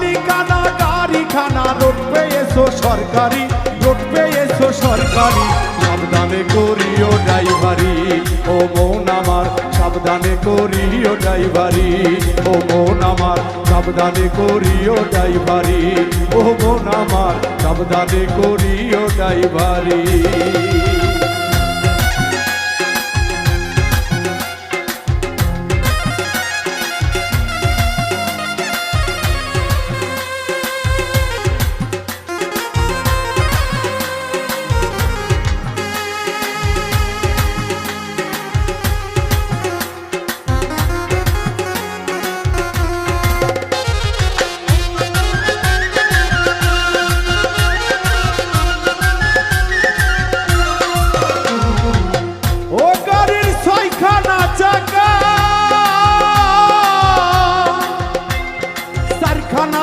মালিকানা গাড়িখানা রোড পেয়েছ সরকারি রোড পেয়েছ সরকারি। সাবধানে করিও ড্রাইভারি, ও মন আমার, সাবধানে করিও ড্রাইভারি। ও মন আমার, সাবধানে করিও ড্রাইভারি। ও মন আমার, সাবধানে করিও ড্রাইভারি।